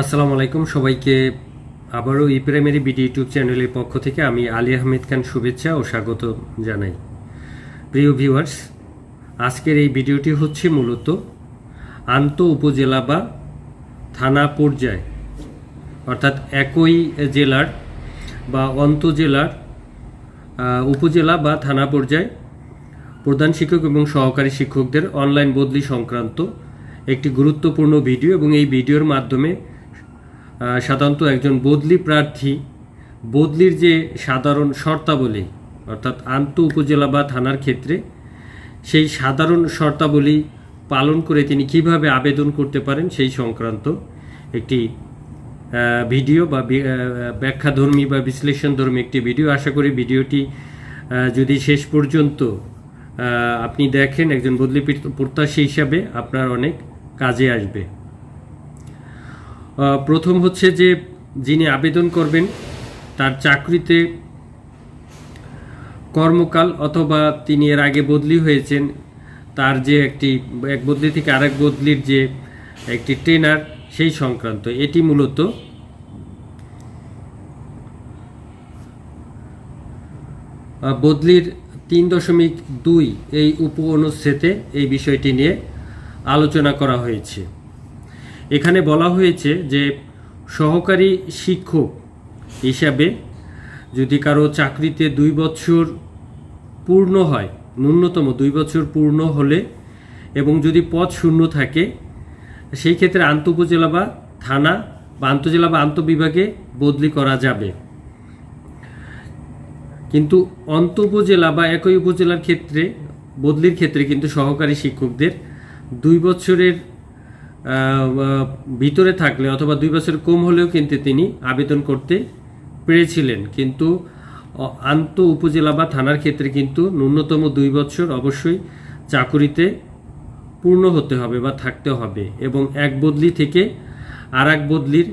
আসসালামু আলাইকুম সবাইকে। আবারও ই প্রাইমারি বিডি ইউটিউব চ্যানেলের পক্ষ থেকে আমি আলী আহমেদ খান শুভেচ্ছা ও স্বাগত জানাই। প্রিয় ভিউয়ার্স, আজকের এই ভিডিওটি হচ্ছে মূলত আন্ত উপজেলা বা থানা পর্যায়, অর্থাৎ একই জেলার বা অন্তজেলার উপজেলা বা থানা পর্যায়ে প্রধান শিক্ষক এবং সহকারী শিক্ষকদের অনলাইন বদলি সংক্রান্ত একটি গুরুত্বপূর্ণ ভিডিও এবং এই ভিডিওর মাধ্যমে সাধারণত একজন বদলি প্রার্থী, বদলির যে সাধারণ শর্তাবলী, অর্থাৎ আন্ত উপজেলা বা থানার ক্ষেত্রে, সেই সাধারণ শর্তাবলী পালন করে তিনি কীভাবে আবেদন করতে পারেন সেই সংক্রান্ত একটি ভিডিও বা ব্যাখ্যাধর্মী বা বিশ্লেষণধর্মী একটি ভিডিও। আশা করি ভিডিওটি যদি শেষ পর্যন্ত আপনি দেখেন একজন বদলি প্রত্যাশী হিসাবে আপনার অনেক কাজে আসবে। প্রথম হচ্ছে যে যিনি আবেদন করবেন, তার চাকরিতে কর্মকাল অথবা তিনি এর আগে বদলি হয়েছেন, তার যে একটি, এক বদলি থেকে আরেক বদলির যে একটি ট্রেনার সেই সংক্রান্ত। এটি মূলত বদলির তিন দশমিক দুই এই উপ অনুচ্ছেদে এই বিষয়টি নিয়ে আলোচনা করা হয়েছে। এখানে বলা হয়েছে যে সহকারী শিক্ষক হিসাবে যদি কারও চাকরিতে দুই বছর পূর্ণ হয়, ন্যূনতম দুই বছর পূর্ণ হলে এবং যদি পদ শূন্য থাকে, সেই ক্ষেত্রে আন্ত উপজেলা বা থানা বা আন্তজেলা বা আন্তবিভাগে বদলি করা যাবে। কিন্তু অন্ত উপজেলা বা একই উপজেলার ক্ষেত্রে, বদলির ক্ষেত্রে কিন্তু সহকারী শিক্ষকদের দুই বছরের ভিতরে থাকলে অথবা দুই বছর কম হলেও কিন্তু তিনি আবেদন করতে পেরেছিলেন। কিন্তু আন্ত উপজেলা বা থানার ক্ষেত্রে কিন্তু ন্যূনতম দুই বছর অবশ্যই চাকুরিতে পূর্ণ হতে হবে বা থাকতে হবে এবং এক বদলি থেকে আর এক বদলির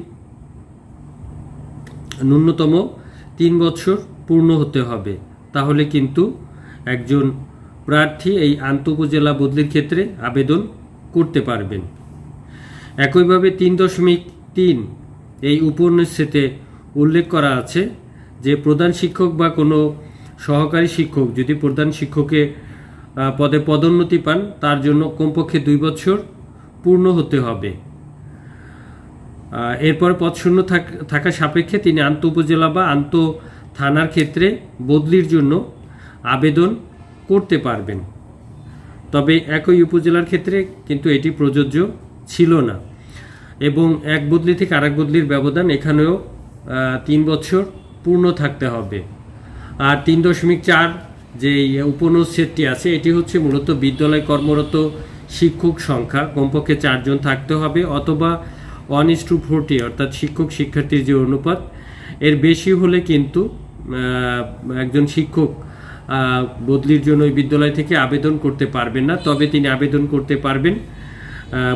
ন্যূনতম তিন বছর পূর্ণ হতে হবে। তাহলে কিন্তু একজন প্রার্থী এই আন্ত উপজেলা বদলির ক্ষেত্রে আবেদন করতে পারবেন। একইভাবে তিন দশমিক তিন এই উপন্যাসেতে উল্লেখ করা আছে যে প্রধান শিক্ষক বা কোনো সহকারী শিক্ষক যদি প্রধান শিক্ষকে পদে পদোন্নতি পান, তার জন্য কমপক্ষে দুই বছর পূর্ণ হতে হবে। এরপর পদ শূন্য থাকা সাপেক্ষে তিনি আন্ত উপজেলা বা আন্ত থানার ক্ষেত্রে বদলির জন্য আবেদন করতে পারবেন। তবে একই উপজেলার ক্ষেত্রে কিন্তু এটি প্রযোজ্য। ছিল না। এবং এক বদলি থেকে আরেক বদলির ব্যবধান এখানেও তিন বছর পূর্ণ থাকতে হবে। আর তিন দশমিক চার যে উপনুচ্ছেদটি আছে, এটি হচ্ছে মূলত বিদ্যালয় কর্মরত শিক্ষক সংখ্যা। কমপক্ষে চারজন থাকতে হবে অথবা ওয়ান ইস টু ফোরটি অর্থাৎ শিক্ষক শিক্ষার্থীর যে অনুপাত, এর বেশি হলে কিন্তু একজন শিক্ষক বদলির জন্য ওই বিদ্যালয় থেকে আবেদন করতে পারবেন না। তবে তিনি আবেদন করতে পারবেন।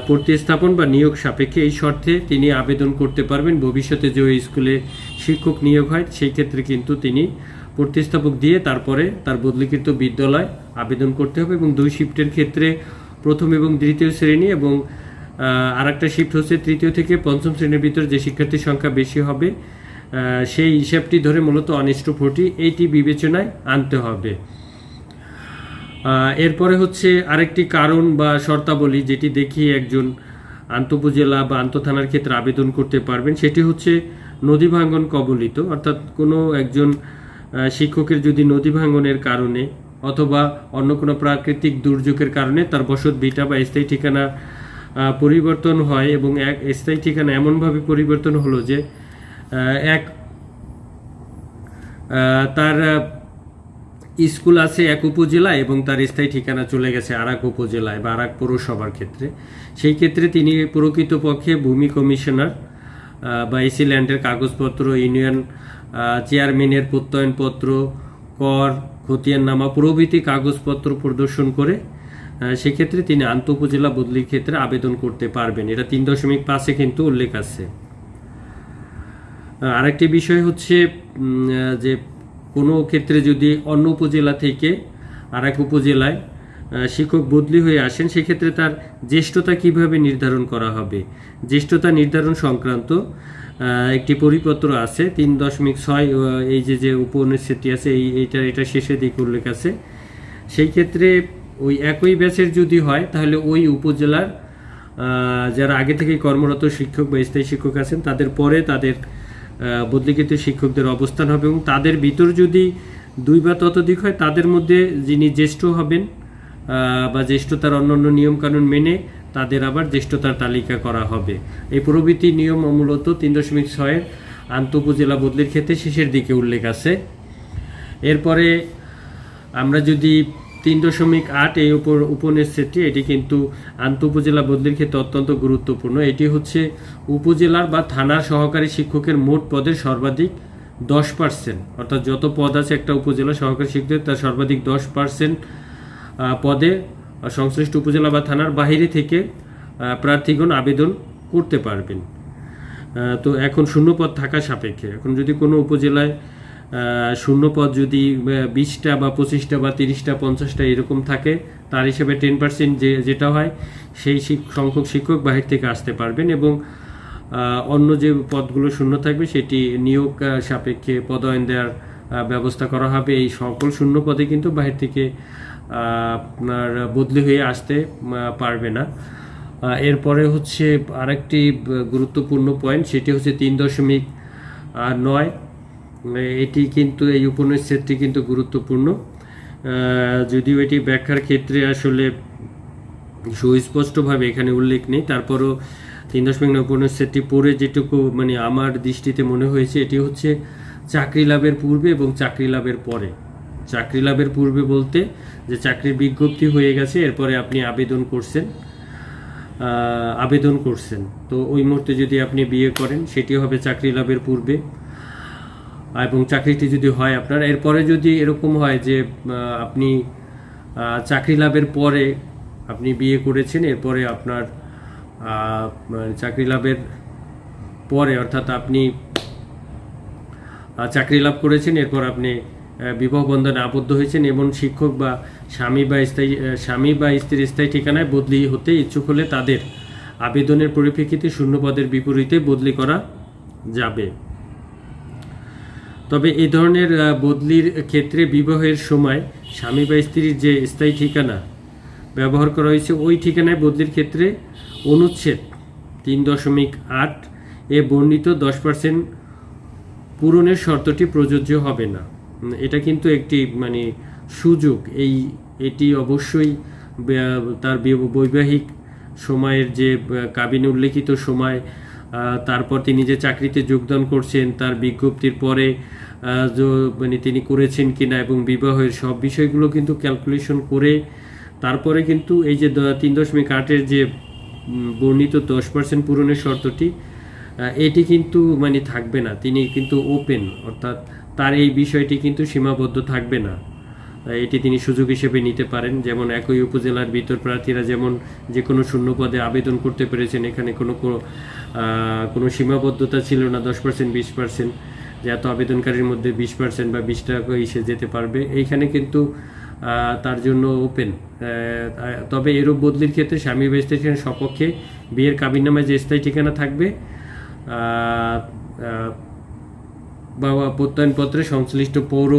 প্রতিস্থাপন বা নিয়োগ সাপেক্ষে এই শর্তে তিনি আবেদন করতে পারবেন। ভবিষ্যতে যে ওই স্কুলে শিক্ষক নিয়োগ হয়, সেই ক্ষেত্রে কিন্তু তিনি প্রতিস্থাপক দিয়ে তারপরে তার বদলিকৃত বিদ্যালয় আবেদন করতে হবে এবং দুই শিফটের ক্ষেত্রে প্রথম এবং দ্বিতীয় শ্রেণি এবং আর একটা শিফট হচ্ছে তৃতীয় থেকে পঞ্চম শ্রেণির ভিতরে যে শিক্ষার্থীর সংখ্যা বেশি হবে সেই হিসাবটি ধরে মূলত অনিষ্ট ফোরটি এইটি বিবেচনায় আনতে হবে। এরপরে হচ্ছে আরেকটি কারণ বা শর্তাবলী যেটি দেখিয়ে একজন আন্তঃপজেলা বা আন্তঃথানার ক্ষেত্রে আবেদন করতে পারবেন, সেটি হচ্ছে নদী ভাঙ্গন কবলিত। অর্থাৎ কোনো একজন শিক্ষকের যদি নদী ভাঙ্গনের কারণে অথবা অন্য কোনো প্রাকৃতিক দুর্যোগের কারণে তার বসত ভিটা বা স্থায়ী ঠিকানা পরিবর্তন হয় এবং এক স্থায়ী ঠিকানা এমনভাবে পরিবর্তন হলো যে এক তার স্কুল আছে এক উপজেলায় এবং তার স্থায়ী ঠিকানা চলে গেছে আর এক উপজেলায় বা আর এক পৌরসভার ক্ষেত্রে। সেই ক্ষেত্রে তিনি প্রকৃতপক্ষে ভূমি কমিশনার বা এসি ল্যান্ডের কাগজপত্র, ইউনিয়ন চেয়ারম্যানের প্রত্যয়নপত্র, কর খতিয়ান নামা প্রভৃতি কাগজপত্র প্রদর্শন করে সেক্ষেত্রে তিনি আন্ত উপজেলা বদলির ক্ষেত্রে আবেদন করতে পারবেন। এটা তিন দশমিক পাঁচে কিন্তু উল্লেখ আছে। আরেকটি বিষয় হচ্ছে যে কোনো ক্ষেত্রে যদি অন্য উপজেলা থেকে আর এক উপজেলায় শিক্ষক বদলি হয়ে আসেন, সেক্ষেত্রে তার জ্যেষ্ঠতা কীভাবে নির্ধারণ করা হবে? জ্যেষ্ঠতা নির্ধারণ সংক্রান্ত একটি পরিপত্র আছে, তিন দশমিক ছয় এই যে যে উপনিষেধটি আছে, এই, এইটা, এটা শেষের দিক উল্লেখ আছে। সেই ক্ষেত্রে ওই একই ব্যাচের যদি হয়, তাহলে ওই উপজেলার যারা আগে থেকেই কর্মরত শিক্ষক বা স্থায়ী শিক্ষক আছেন, তাদের পরে তাদের বদলিকৃত শিক্ষকদের অবস্থান হবে এবং তাদের ভিতর যদি দুই বা ততোধিক হয়, তাদের মধ্যে যিনি জ্যেষ্ঠ হবেন বা জ্যেষ্ঠতার অন্যান্য নিয়মকানুন মেনে তাদের আবার জ্যেষ্ঠতার তালিকা করা হবে। এই প্রভৃতি নিয়ম মূলত তিন দশমিক ছয়ের আন্ত উপজেলা বদলির ক্ষেত্রে শেষের দিকে উল্লেখ আছে। এরপরে আমরা যদি তিন দশমিক আট এই উপর উপনিষেধটি এটি কিন্তু আন্ত উপজেলা বদলির ক্ষেত্রে অত্যন্ত গুরুত্বপূর্ণ। এটি হচ্ছে উপজেলার বা থানার সহকারী শিক্ষকের মোট পদের সর্বাধিক দশ পার্সেন্ট। অর্থাৎ যত পদ আছে একটা উপজেলা সহকারী শিক্ষকের, তার সর্বাধিক দশ পার্সেন্ট পদে সংশ্লিষ্ট উপজেলা বা থানার বাইরে থেকে প্রার্থীগণ আবেদন করতে পারবেন। তো এখন শূন্যপদ থাকা সাপেক্ষে। এখন যদি কোনো উপজেলায় শূন্যপদ যদি বিশটা বা পঁচিশটা বা তিরিশটা, পঞ্চাশটা এরকম থাকে, তার হিসেবে টেন পার্সেন্ট যে, যেটা হয়, সেই সংখ্যক শিক্ষক বাহির থেকে আসতে পারবেন এবং অন্য যে পদগুলো শূন্য থাকবে, সেটি নিয়োগ সাপেক্ষে পদায়ন দেওয়ার ব্যবস্থা করা হবে। এই সকল শূন্য পদে কিন্তু বাহির থেকে আপনার বদলি হয়ে আসতে পারবে না। এরপরে হচ্ছে আরেকটি গুরুত্বপূর্ণ পয়েন্ট সেটি হচ্ছে তিন দশমিক নয়। এটি কিন্তু, এই উপনিষেধটি কিন্তু গুরুত্বপূর্ণ। যদিও এটি ব্যাখ্যার ক্ষেত্রে আসলে সুস্পষ্টভাবে এখানে উল্লেখ নেই, তারপরও তিন দশমিক নয় উপনিষেধটি পড়ে যেটুকু মানে আমার দৃষ্টিতে মনে হয়েছে, এটি হচ্ছে চাকরি লাভের পূর্বে এবং চাকরি লাভের পরে। চাকরি লাভের পূর্বে বলতে যে চাকরির বিজ্ঞপ্তি হয়ে গেছে, এরপরে আপনি আবেদন করছেন আবেদন করছেন। তো ওই মুহূর্তে যদি আপনি বিয়ে করেন, সেটি হবে চাকরি লাভের পূর্বে। এবং চাকরিটি যদি হয় আপনার, এরপরে যদি এরকম হয় যে আপনি চাকরি লাভের পরে আপনি বিয়ে করেছেন, এরপরে আপনার মানে চাকরি লাভের পরে অর্থাৎ আপনি চাকরি লাভ করেছেন, এরপর আপনি বিবাহ বন্ধনে আবদ্ধ হয়েছেন এবং শিক্ষক বা স্বামী বা স্থায়ী স্বামী বা স্ত্রীর স্থায়ী ঠিকানায় বদলি হতে ইচ্ছুক হলে তাদের আবেদনের পরিপ্রেক্ষিতে শূন্যপদের বিপরীতে বদলি করা যাবে। তবে এই ধরনের বদলির ক্ষেত্রে বিবাহের সময় স্বামী বা স্ত্রীর যে স্থায়ী ঠিকানা ব্যবহার করা হয়েছে, ওই ঠিকানায় বদলির ক্ষেত্রে অনুচ্ছেদ তিন দশমিক আট এ বর্ণিত দশ পার্সেন্ট পূরণের শর্তটি প্রযোজ্য হবে না। এটা কিন্তু একটি মানে সুযোগ। এই, এটি অবশ্যই তার বৈবাহিক সময়ের যে কাবিনে উল্লেখিত সময় তারপর তিনি যে চাকরিতে যোগদান করছেন, তার বিজ্ঞপ্তির পরে মানে তিনি করেছেন কিনা এবং বিবাহের সব বিষয়গুলো কিন্তু ক্যালকুলেশন করে তারপরে কিন্তু এই যে তিন দশমিক আটের যে বর্ণিত দশ পার্সেন্ট পূরণের শর্তটি এটি কিন্তু মানে থাকবে না। তিনি কিন্তু ওপেন অর্থাৎ তার এই বিষয়টি কিন্তু সীমাবদ্ধ থাকবে না। এটি তিনি সুযোগ হিসেবে নিতে পারেন। যেমন একই উপজেলার ভিতর প্রার্থীরা যেমন যে কোনো শূন্য পদে আবেদন করতে পেরেছেন, এখানে কোনো কোনো- কোনো সীমাবদ্ধতা ছিল না, দশ পার্সেন্ট বিশ পার্সেন্ট যে এত আবেদনকারীর মধ্যে বিশ পার্সেন্ট বা বিশ টাকা এসে যেতে পারবে। এইখানে কিন্তু তার জন্য ওপেন তবে এরূপ বদলির ক্ষেত্রে স্বামী স্ত্রীর সপক্ষে বিয়ের কাবিননামায় যে স্থায়ী ঠিকানা থাকবে বা প্রত্যয়নপত্রে সংশ্লিষ্ট পৌর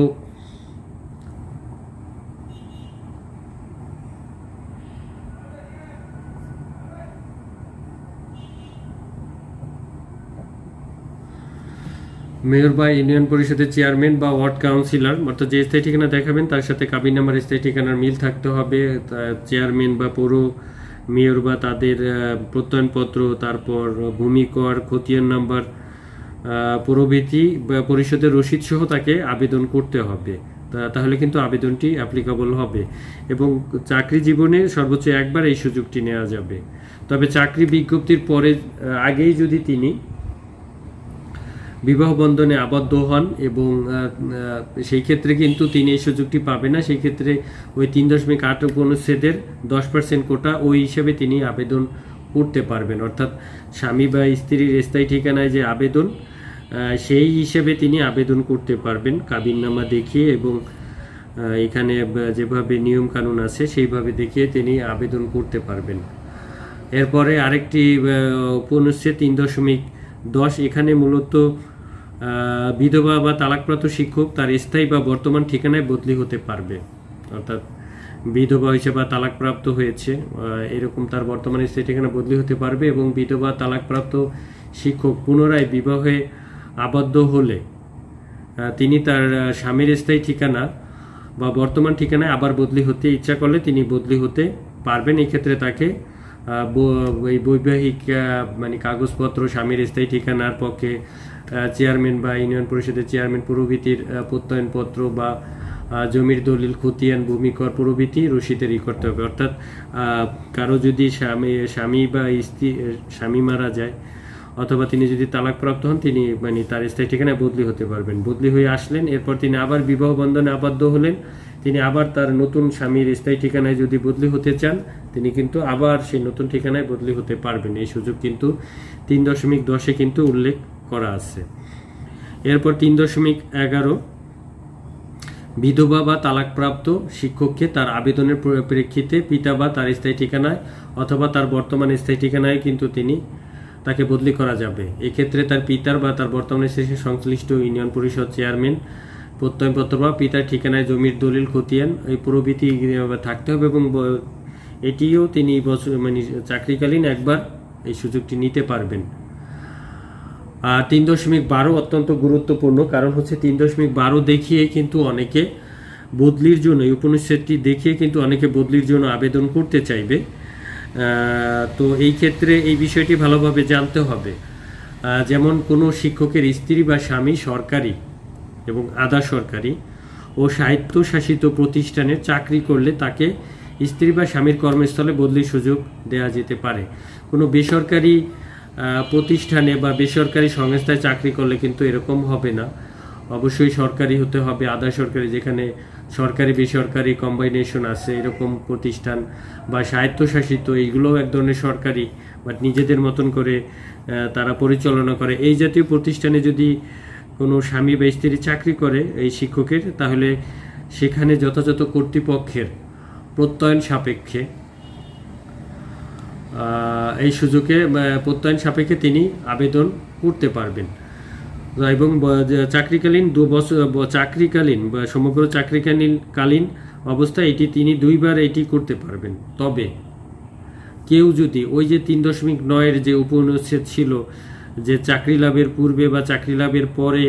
মেয়র বা ইউনিয়ন পরিষদের চেয়ারম্যান বা ওয়ার্ড কাউন্সিলর, অর্থাৎ যে স্থায়ী ঠিকানা দেখাবেন তার সাথে কাবিন নাম্বার স্থায়ী ঠিকানার মিল থাকতে হবে। চেয়ারম্যান বা পৌর মেয়র বা তাদের প্রত্যয়নপত্র, তারপর ভূমি কর খতিয়ান নাম্বার প্রভৃতি বা পরিষদের রসিদ সহ তাকে আবেদন করতে হবে। তাহলে কিন্তু আবেদনটি অ্যাপ্লিকেবল হবে এবং চাকরি জীবনে সর্বোচ্চ একবার এই সুযোগটি নেওয়া যাবে। তবে চাকরি বিজ্ঞপ্তির পরে আগেই যদি তিনি বিবাহ বন্ধনে আবদ্ধ হন এবং সেই ক্ষেত্রে কিন্তু তিনি এই সুযোগটি পাবে না। সেই ক্ষেত্রে ওই তিন দশমিক আট অনুচ্ছেদের দশ পার্সেন্ট কোটা ওই হিসেবে তিনি আবেদন করতে পারবেন। অর্থাৎ স্বামী বা স্ত্রীর স্থায়ী ঠিকানায় যে আবেদন সেই হিসেবে তিনি আবেদন করতে পারবেন কাবিননামা দেখিয়ে এবং এখানে যেভাবে নিয়ম কানুন আছে সেইভাবে দেখিয়ে তিনি আবেদন করতে পারবেন। এরপরে আরেকটি উপনুচ্ছেদ তিন দশমিক দশ, এখানে মূলত বিধবা বা তালাকপ্রাপ্ত শিক্ষক তার স্থায়ী বা বর্তমান ঠিকানায় বদলি হতে পারবে। অর্থাৎ বিধবা হয়েছে বা তালাকপ্রাপ্ত হয়েছে এরকম তার বর্তমান স্থায়ী ঠিকানা বদলি হতে পারবে এবং বিধবা তালাকপ্রাপ্ত শিক্ষক পুনরায় বিবাহে আবদ্ধ হলে তিনি তার স্বামীর স্থায়ী ঠিকানা বা বর্তমান ঠিকানায় আবার বদলি হতে ইচ্ছা করলে তিনি বদলি হতে পারবেন। এই ক্ষেত্রে তাকে এই বৈবাহিক মানে কাগজপত্র, স্বামীর স্থায়ী ঠিকানার পক্ষে চেয়ারম্যান বা ইউনিয়ন পরিষদের চেয়ারম্যান, প্রভৃতির প্রত্যয়নপত্র বা জমির দলিল, খতিয়ান, ভূমিকর, প্রভৃতি রসিদের ই করতে হবে। অর্থাৎ কারও যদি স্বামী স্বামী বা স্ত্রী স্বামী মারা যায়, অথবা তিনি যদি তালাকপ্রাপ্ত হন, তিনি মানে তার স্থায়ী ঠিকানায় বদলি হতে পারবেন। বদলি হয়ে আসলেন, এরপর তিনি আবার বিবাহ বন্ধনে আবদ্ধ হলেন, তিনি আবার তার নতুন স্বামীর স্থায়ী ঠিকানায় যদি বদলি হতে চান, তিনি কিন্তু আবার সেই নতুন ঠিকানায় বদলি হতে পারবেন। এই সুযোগ কিন্তু তিন দশমিক দশে কিন্তু উল্লেখ। করা আছে। এরপর তিন দশমিক এগারো, বিধবা বা তালাকপ্রাপ্ত শিক্ষককে তার আবেদনের প্রেক্ষিতে পিতা বা তার স্থায়ী ঠিকানায় অথবা তার বর্তমান স্থায়ী ঠিকানায় কিন্তু তিনি তাকে বদলি করা যাবে। এক্ষেত্রে তার পিতার বা তার বর্তমান শেষে সংশ্লিষ্ট ইউনিয়ন পরিষদ চেয়ারম্যান, প্রত্যয়নপত্র বা পিতার ঠিকানায় জমির দলিল খতিয়ান, এই প্রভৃতি থাকতে হবে এবং এটিও তিনি বছর মানে চাকরিকালীন একবার এই সুযোগটি নিতে পারবেন। তিন দশমিক বারো অত্যন্ত গুরুত্বপূর্ণ, কারণ হচ্ছে তিন দশমিক বারো দেখিয়ে কিন্তু অনেকে বদলির জন্য, এই উপনিষদটি দেখিয়ে কিন্তু অনেকে বদলির জন্য আবেদন করতে চাইবে। তো এই ক্ষেত্রে এই বিষয়টি ভালোভাবে জানতে হবে। যেমন কোনো শিক্ষকের স্ত্রী বা স্বামী সরকারি এবং আধা সরকারি ও স্বায়ত্তশাসিত প্রতিষ্ঠানে চাকরি করলে তাকে স্ত্রী বা স্বামীর কর্মস্থলে বদলির সুযোগ দেওয়া যেতে পারে। কোনো বেসরকারি প্রতিষ্ঠানে বা বেসরকারি সংস্থায় চাকরি করলে কিন্তু এরকম হবে না। অবশ্যই সরকারি হতে হবে, আধা সরকারি, যেখানে সরকারি, বেসরকারি কম্বাইনেশন আছে, এরকম প্রতিষ্ঠান বা স্বায়ত্তশাসিত, এইগুলোও এক ধরনের সরকারি বাট নিজেদের মতন করে তারা পরিচালনা করে। এই জাতীয় প্রতিষ্ঠানে যদি কোনো স্বামী বা স্ত্রী চাকরি করে, এই শিক্ষকের, তাহলে সেখানে যথাযথ কর্তৃপক্ষের প্রত্যয়ন সাপেক্ষে এই সুযোগে প্রত্যয়ন সাপেক্ষে তিনি আবেদন করতে পারবেন। এবং চাকরিকালীন দু বছর চাকরিকালীন সমগ্র চাকরিকালীন কালীন অবস্থায় এটি তিনি দুইবার এটি করতে পারবেন। তবে কেউ যদি ওই যে তিন দশমিক নয়ের যে উপনুচ্ছেদ ছিল যে চাকরি লাভের পূর্বে বা চাকরি লাভের পরে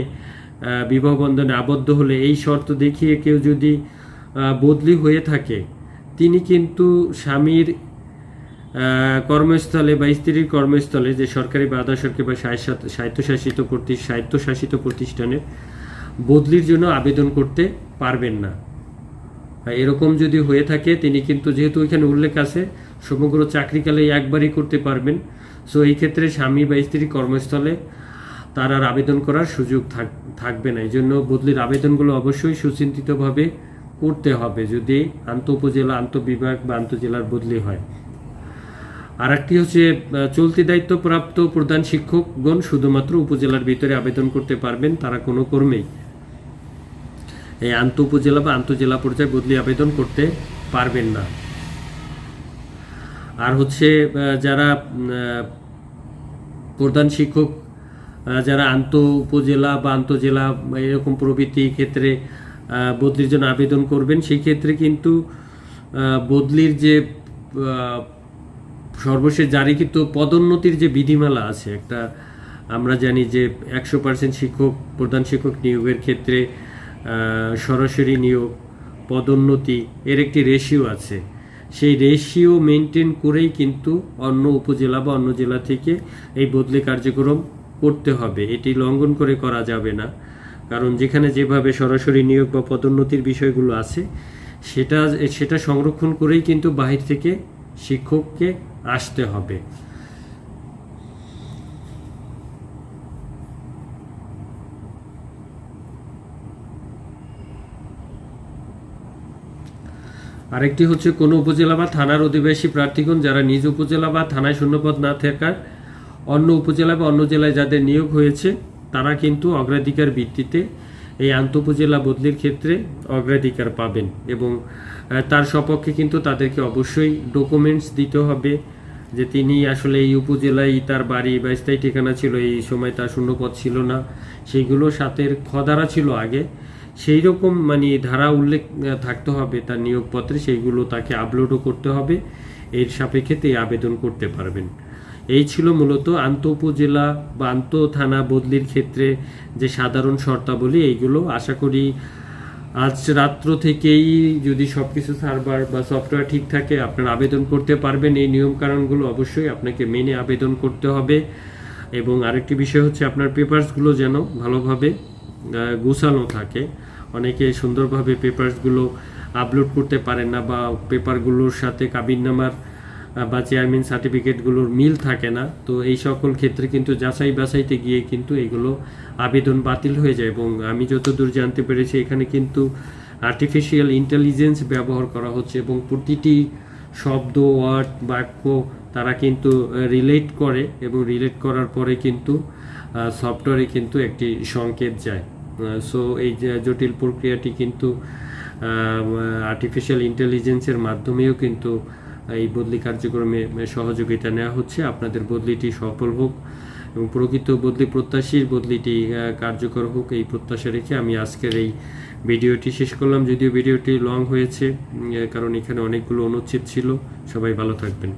বিবাহ বন্ধনে আবদ্ধ হলে এই শর্ত দেখিয়ে কেউ যদি বদলি হয়ে থাকে, তিনি কিন্তু স্বামীর কর্মস্থলে বা স্ত্রীর কর্মস্থলে যে সরকারি বা আধা সরকারি বা স্বায়ত্তশাসিত প্রতি স্বায়ত্তশাসিত প্রতিষ্ঠানে বদলির জন্য আবেদন করতে পারবেন না। এরকম যদি হয়ে থাকে, তিনি কিন্তু যেহেতু এখানে উল্লেখ আছে, সমগ্র চাকরিকালে একবারই করতে পারবেন। সো এই ক্ষেত্রে স্বামী বা স্ত্রীর কর্মস্থলে তার আর আবেদন করার সুযোগ থাক- থাকবে না। এই জন্য বদলির আবেদনগুলো অবশ্যই সুচিন্তিতভাবে করতে হবে, যদি আন্ত উপজেলা আন্তঃবিভাগ বা আন্তঃজেলার বদলি হয়। আর একটি হচ্ছে চলতি দায়িত্বপ্রাপ্ত প্রধান শিক্ষকগণ শুধুমাত্র উপজেলার ভিতরে আবেদন করতে পারবেন, তারা কোনো কর্মেই। এই আন্ত উপজেলা বা আন্তঃজেলা পর্যায়ে বদলি আবেদন করতে পারবেন না। আর হচ্ছে যারা প্রধান শিক্ষক যারা আন্ত উপজেলা বা আন্তজেলা এরকম প্রভৃতি ক্ষেত্রে বদলির জন্য আবেদন করবেন, সেই ক্ষেত্রে কিন্তু বদলির যে সর্বশেষ জারিকৃত পদোন্নতির যে বিধিমালা আছে, একটা আমরা জানি যে একশো পার্সেন্ট শিক্ষক, প্রধান শিক্ষক নিয়োগের ক্ষেত্রে সরাসরি নিয়োগ, পদোন্নতি, এর একটি রেশিও আছে। সেই রেশিও মেনটেন করেই কিন্তু অন্য উপজেলা বা অন্য জেলা থেকে এই বদলি কার্যক্রম করতে হবে। এটি লঙ্ঘন করে করা যাবে না। কারণ যেখানে যেভাবে সরাসরি নিয়োগ বা পদোন্নতির বিষয়গুলো আছে, সেটা সেটা সংরক্ষণ করেই কিন্তু বাহির থেকে শিক্ষককে আসতে হবে। আরেকটি হচ্ছে, কোনো উপজেলা বা থানার অধিবাসী প্রার্থীগণ যারা নিজ উপজেলা বা থানায় শূন্যপদ না থাকার অন্য উপজেলা বা অন্য জেলায় যাদের নিয়োগ হয়েছে, তারা কিন্তু অগ্রাধিকার ভিত্তিতে এই আন্তঃপজেলা বদলির ক্ষেত্রে অগ্রাধিকার পাবেন এবং তার সপক্ষে কিন্তু তাদেরকে অবশ্যই ডকুমেন্টস দিতে হবে যে তিনি আসলে এই উপজেলায় তার বাড়ি বা স্থায়ী ঠিকানা ছিল, এই সময় তার শূন্যপদ ছিল না। সেইগুলো সাথের খদারা ছিল আগে। সেই রকম মানে ধারা উল্লেখ থাকতে হবে তার নিয়োগপত্রে। সেইগুলো তাকে আপলোডও করতে হবে। এর সাপেক্ষে তিনি আবেদন করতে পারবেন। এই ছিল মূলত আন্ত উপজেলা বা আন্ত থানা বদলির ক্ষেত্রে যে সাধারণ শর্তাবলী, এইগুলো আশা করি আজ রাত্র থেকেই যদি সব কিছু সার্ভার বা সফটওয়্যার ঠিক থাকে, আপনার আবেদন করতে পারবেন। এই নিয়মকানুনগুলো অবশ্যই আপনাকে মেনে আবেদন করতে হবে। এবং আরেকটি বিষয় হচ্ছে, আপনার পেপারসগুলো যেন ভালোভাবে গুছানো থাকে। অনেকে সুন্দরভাবে পেপারসগুলো আপলোড করতে পারেন না বা পেপারগুলোর সাথে কাবিননামার বা চেয়ারম্যান সার্টিফিকেটগুলোর মিল থাকে না, তো এই সকল ক্ষেত্রে কিন্তু যাচাই বাছাইতে গিয়ে কিন্তু এগুলো আবেদন বাতিল হয়ে যায় এবং আমি যতদূর জানতে পেরেছি এখানে কিন্তু আর্টিফিশিয়াল ইন্টেলিজেন্স ব্যবহার করা হচ্ছে এবং প্রতিটি শব্দ, ওয়ার্ড, বাক্য তারা কিন্তু রিলেট করে এবং রিলেট করার পরে কিন্তু সফটওয়্যারে কিন্তু একটি সংকেত যায়। সো এই জটিল প্রক্রিয়াটি কিন্তু আর্টিফিশিয়াল ইন্টেলিজেন্সের মাধ্যমেও কিন্তু এই বদলি কার্যক্রমে সহযোগিতা নেওয়া হচ্ছে। আপনাদের বদলিটি সফল হোক এবং প্রকৃত বদলি প্রত্যাশীর বদলিটি কার্যকর হোক এই প্রত্যাশা রেখে আমি আজকের এই ভিডিওটি শেষ করলাম। যদিও ভিডিওটি লং হয়েছে কারণ এখানে অনেকগুলো অনুচ্ছেদ ছিল। সবাই ভালো থাকবেন।